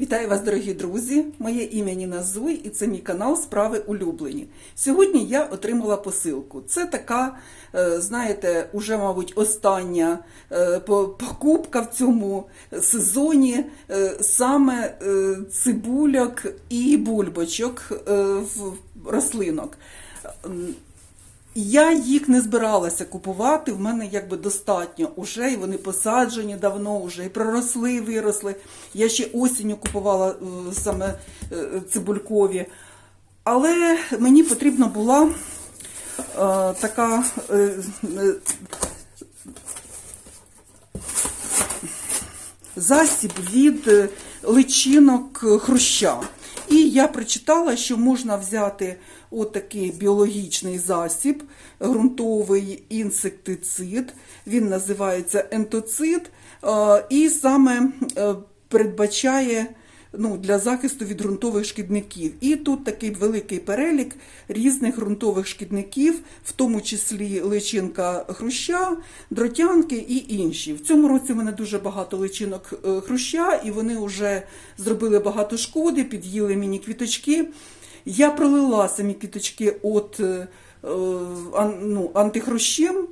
Вітаю вас, дорогі друзі! Моє ім'я Ніна Зуй і це мій канал Справи улюблені. Сьогодні я отримала посилку. Це така, е, знаєте, уже, мабуть, остання е, покупка в цьому сезоні е, саме цибульок і бульбочок в рослинок. Я їх не збиралася купувати. В мене якби достатньо уже, і вони посаджені давно, вже і проросли, виросли. Я ще осінню купувала е, саме е, цибулькові. Але мені потрібна була е, така е, е, засіб від личинок хруща. Я прочитала, що можна взяти отакий біологічний засіб, ґрунтовий інсектицид. Він називається ентоцид, е, і саме е, передбачає ну, для захисту від ґрунтових шкідників. І тут такий великий перелік різних ґрунтових шкідників, в тому числі личинка хруща, дротянки і інші. В цьому році в мене дуже багато личинок е, хруща, і вони вже зробили багато шкоди, під'їли мені квіточки. Я пролила самі квіточки от е, е, ну, антихрущем,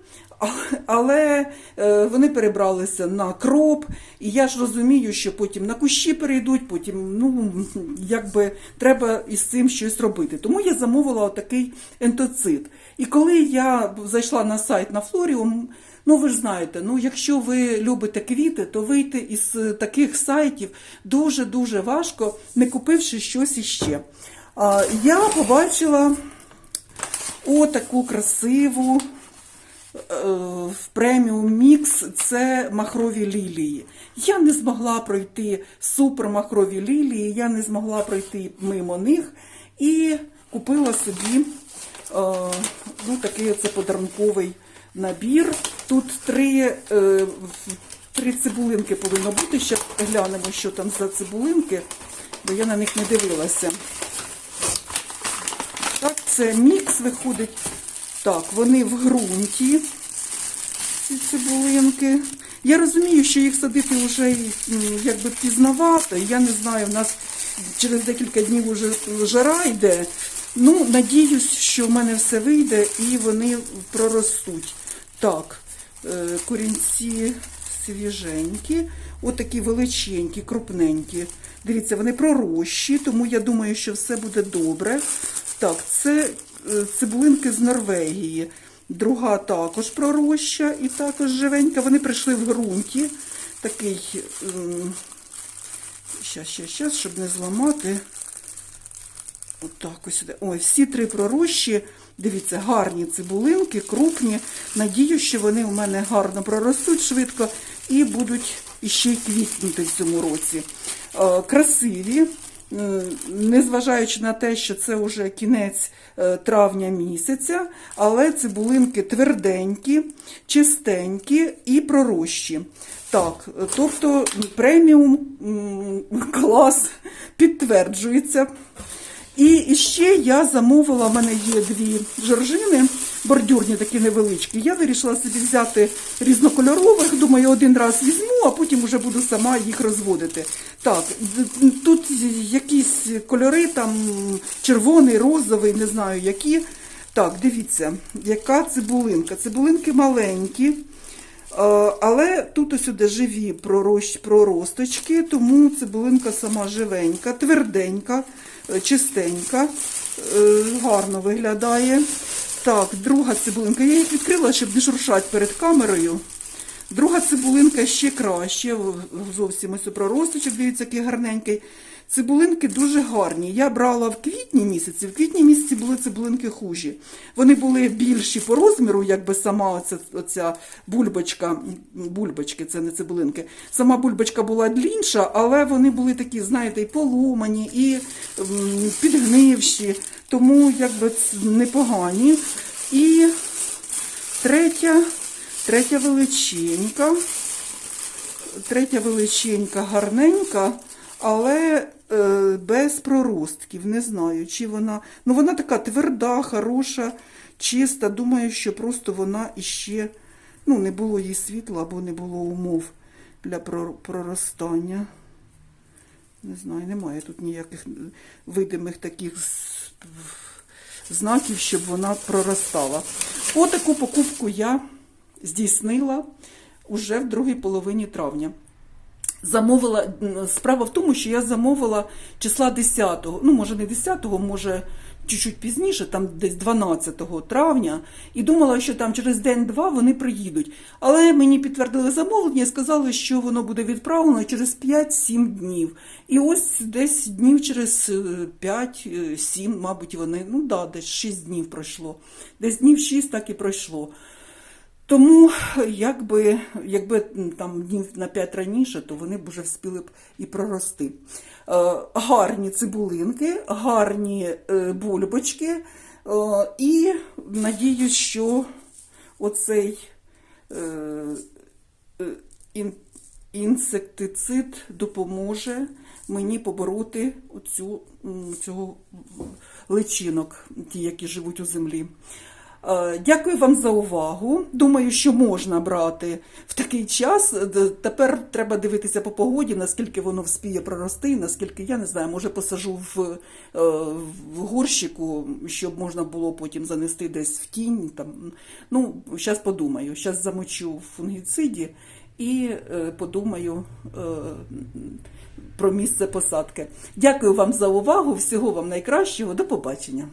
але е, вони перебралися на кроп, і я ж розумію, що потім на кущі перейдуть, потім ну, якби треба із цим щось робити. Тому я замовила отакий ентоцид. І коли я зайшла на сайт на Флоріум, ну ви ж знаєте, ну якщо ви любите квіти, то вийти із таких сайтів дуже-дуже важко, не купивши щось іще. Я побачила отаку красиву в преміум мікс це махрові лілії. Я не змогла пройти супер махрові лілії, я не змогла пройти мимо них і купила собі е, ну, такий це подарунковий набір. Тут три, е, три цибулинки повинно бути. Ще глянемо, що там за цибулинки, бо я на них не дивилася. Так, це мікс виходить. Так, вони в ґрунті, ці цибулинки. Я розумію, що їх садити вже якби пізнавато. Я не знаю, в нас через декілька днів вже жара йде. Ну, надіюсь, що в мене все вийде і вони проростуть. Так, е, корінці свіженькі, отакі величенькі, крупненькі. Дивіться, вони пророщі, тому я думаю, що все буде добре. Так, це цибулинки з Норвегії. Друга також пророща і також живенька. Вони прийшли в ґрунті. Такий, ем, щас, щас, щоб не зламати. Отак ось сюди. Ой, всі три пророщі. Дивіться, гарні цибулинки, крупні. Надію, що вони у мене гарно проростуть швидко і будуть іще й квітнути в цьому році. Е, Красиві, е, незважаючи на те, що це вже кінець е, травня місяця, але цибулинки тверденькі, чистенькі і пророщі. Так, е, тобто преміум клас підтверджується. І ще я замовила, в мене є дві жоржини, бордюрні такі невеличкі. Я вирішила собі взяти різнокольорових. Думаю, один раз візьму, а потім вже буду сама їх розводити. Так, тут якісь кольори, там червоний, розовий, не знаю які. Так, дивіться, яка цибулинка. Цибулинки маленькі. Е, Але тут сюди живі проросточки, тому цибулинка сама живенька, тверденька, е, чистенька, е, гарно виглядає. Так, друга цибулинка. Я їх відкрила, щоб не шуршати перед камерою. Друга цибулинка ще краще, зовсім ось проросточок, дивіться, який гарненький. Цибулинки дуже гарні. Я брала в квітні місяці. В квітні місяці були цибулинки хужі. Вони були більші по розміру, якби сама оця, оця бульбочка, бульбочки, це не цибулинки. Сама бульбочка була длінша, але вони були такі, знаєте, і поломані, і підгнивші, тому якби непогані. І третя, третя величенька третя величенька, гарненька, але е, без проростків. Не знаю, чи вона. Ну, вона така тверда, хороша, чиста. Думаю, що просто вона іще ну, не було їй світла або не було умов для проростання. Не знаю, немає тут ніяких видимих таких знаків, щоб вона проростала. Отаку покупку я здійснила уже в другій половині травня. Замовила справа в тому, що я замовила числа 10-го, ну може не 10-го, може чуть-чуть пізніше, там десь 12 травня, і думала, що там через день-два вони приїдуть. Але мені підтвердили замовлення і сказали, що воно буде відправлено через 5-7 днів. І ось десь днів через 5-7, мабуть, вони, ну да, десь 6 днів пройшло. Десь днів 6 так і пройшло. Тому, якби, якби там днів на 5 раніше, то вони б вже вспіли б і прорости. Е, гарні цибулинки, гарні е, бульбочки. Е, і надіюсь, що оцей ін, інсектицид допоможе мені побороти оцю, цього личинок, ті, які живуть у землі. Е, Дякую вам за увагу. Думаю, що можна брати в такий час. Тепер треба дивитися по погоді, наскільки воно вспіє прорости, наскільки я не знаю, може посажу в, е, в горщику, щоб можна було потім занести десь в тінь. Там. Ну, зараз подумаю. Зараз замочу в фунгіциді і е, подумаю про місце посадки. Дякую вам за увагу. Всього вам найкращого. До побачення.